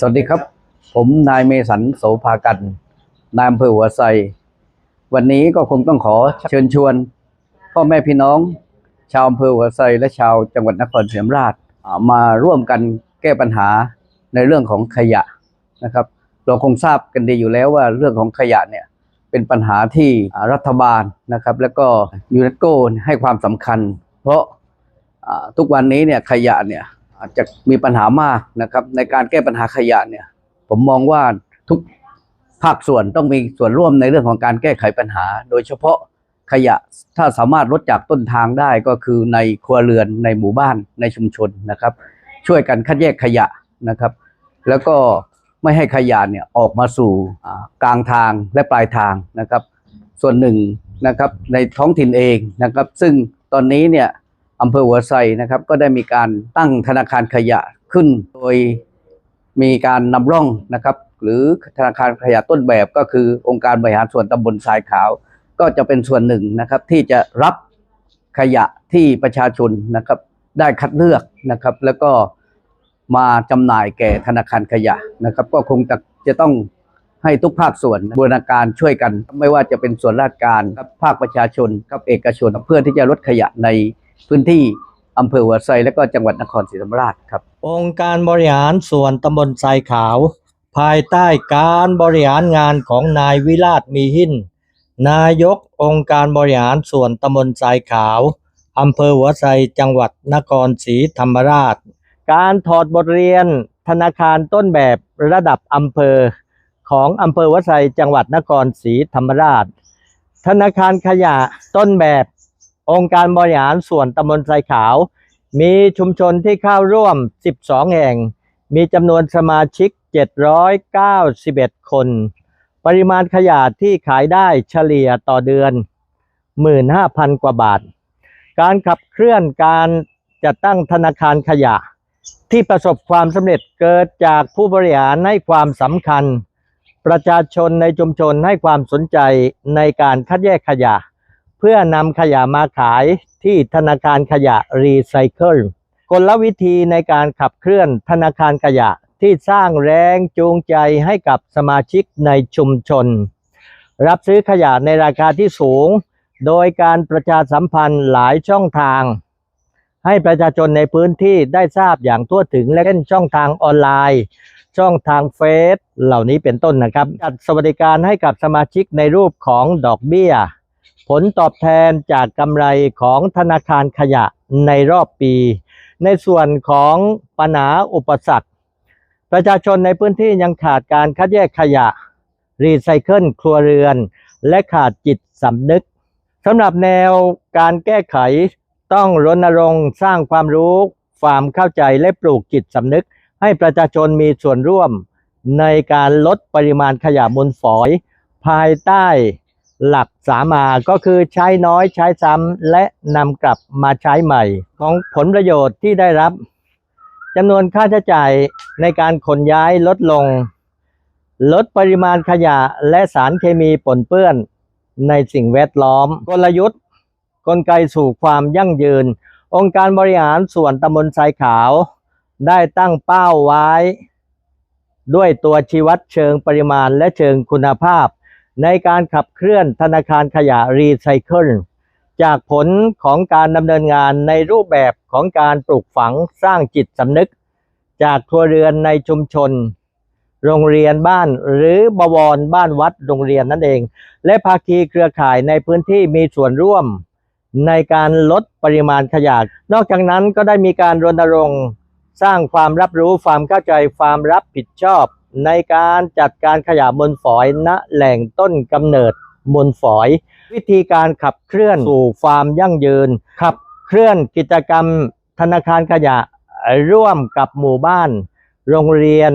สวัสดีครับ ผมนายเมสันโสภากันนายอำเภอหัวไซวันนี้ก็คงต้องขอเชิญชวน พ่อแม่พี่น้อง ชาวอำเภอหัวไซและชาวจังหวัดนครศรีธรรมราชมาร่วมกันแก้ปัญหาในเรื่องของขยะนะครับ เราคงทราบกันดีอยู่แล้วว่าเรื่องของขยะเนี่ยเป็นปัญหาที่รัฐบาลนะครับ แล้วก็ยูเนสโกให้ความสำคัญ เพราะทุกวันนี้เนี่ยขยะเนี่ย อาจจะมีปัญหามากนะครับ ในการแก้ปัญหาขยะเนี่ย ผมมองว่าทุกภาคส่วนต้องมีส่วนร่วมในเรื่องของการแก้ไขปัญหา โดยเฉพาะขยะถ้าสามารถลดจากต้นทางได้ก็คือในครัวเรือนในหมู่บ้านในชุมชนนะครับ ช่วยกันคัดแยกขยะนะครับ แล้วก็ไม่ให้ขยะเนี่ยออกมาสู่กลางทางและปลายทางนะครับ ส่วนหนึ่งนะครับในท้องถิ่นเองนะครับ ซึ่งตอนนี้เนี่ย อำเภอหัวไซนะครับ ก็ได้มีการตั้งธนาคารขยะขึ้น โดยมีการนำร่องนะครับ หรือธนาคารขยะต้นแบบก็คือองค์การบริหารส่วนตำบลทรายขาว ก็จะเป็นส่วนหนึ่งนะครับ ที่จะรับขยะที่ประชาชนนะครับ ได้คัดเลือกนะครับ แล้วก็มาจำหน่ายแก่ธนาคารขยะนะครับ ก็คงจะจะต้องให้ทุกภาคส่วนบูรณาการช่วยกัน ไม่ว่าจะเป็นส่วนราชการภาคประชาชนกับเอกชน เพื่อที่จะลดขยะใน พื้นที่อำเภอหัวไซและก็จังหวัดนครศรีธรรมราชครับ องค์การบริหารส่วนตำบลทรายขาว ภายใต้การบริหารงานของนายวิราชมีหินนายกองค์การบริหารส่วนตำบลทรายขาวอำเภอหัวไซจังหวัดนครศรีธรรมราช การถอดบทเรียนธนาคารต้นแบบระดับอำเภอของอำเภอหัวไซจังหวัดนครศรีธรรมราช ธนาคารขยะต้นแบบ องค์การบริหารส่วนตำบลทรายขาว มีชุมชนที่เข้าร่วม 12 แห่ง มีจำนวนสมาชิก 791 คน ปริมาณขยะที่ขายได้เฉลี่ยต่อเดือน 15,000 กว่าบาท การขับเคลื่อนการจัดตั้งธนาคารขยะ ที่ประสบความสำเร็จเกิดจากผู้บริหารให้ความสำคัญ ประชาชนในชุมชนให้ความสนใจในการคัดแยกขยะ พื่อนำขยะมาขายที่ธนาคารขยะรีไซเคิลกลวิธีในการขับเคลื่อนธนาคารขยะที่สร้างแรงจูงใจให้กับสมาชิกในชุมชน รับซื้อขยะในราคาที่สูง โดยการประชาสัมพันธ์หลายช่องทาง ให้ประชาชนในพื้นที่ได้ทราบอย่างทั่วถึงและเล่นช่องทางออนไลน์ ช่องทางเฟซเหล่านี้เป็นต้นนะครับจัดสวัสดิการให้กับสมาชิกในรูปของดอกเบี้ย ผลตอบแทนจากกำไรของธนาคารขยะในรอบปี ในส่วนของปัญหาอุปสรรค ประชาชนในพื้นที่ยังขาดการคัดแยกขยะ รีไซเคิลครัวเรือน และขาดจิตสำนึกสำหรับแนวการแก้ไขต้องรณรงค์สร้างความรู้ ความเข้าใจและปลูกจิตสำนึก ให้ประชาชนมีส่วนร่วมในการลดปริมาณขยะมูลฝอย ภายใต้ หลักสามาก็คือใช้น้อยใช้ซ้ำและนำกลับมาใช้ใหม่ ของผลประโยชน์ที่ได้รับจำนวนค่าใช้จ่ายในการขนย้ายลดลง ลดปริมาณขยะและสารเคมีปนเปื้อนในสิ่งแวดล้อม กลยุทธ์ กลไกสู่ความยั่งยืน องค์การบริหารส่วนตำบลทรายขาว ได้ตั้งเป้าไว้ ด้วยตัวชี้วัดเชิงปริมาณและเชิงคุณภาพ ในการขับเคลื่อนธนาคารขยะรีไซเคิลจากผลของการดำเนินงานในรูปแบบของการปลูกฝังสร้างจิตสำนึก จากครัวเรือนในชุมชน โรงเรียนบ้านหรือบวรบ้านวัดโรงเรียนนั่นเอง และภาคีเครือข่ายในพื้นที่มีส่วนร่วม ในการลดปริมาณขยะ นอกจากนั้นก็ได้มีการรณรงค์ สร้างความรับรู้ความเข้าใจความรับผิดชอบ ในการจัดการขยะมูลฝอยณแหล่งต้นกำเนิดมูลฝอย วิธีการขับเคลื่อนสู่ความยั่งยืน ขับเคลื่อนกิจกรรมธนาคารขยะร่วมกับหมู่บ้าน โรงเรียน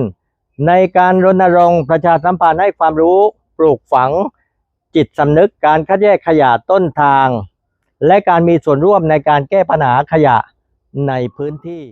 ในการรณรงค์ประชาสัมพันธ์ให้ความรู้ปลูกฝัง จิตสำนึกการคัดแยกขยะต้นทาง และการมีส่วนร่วมในการแก้ปัญหาขยะในพื้นที่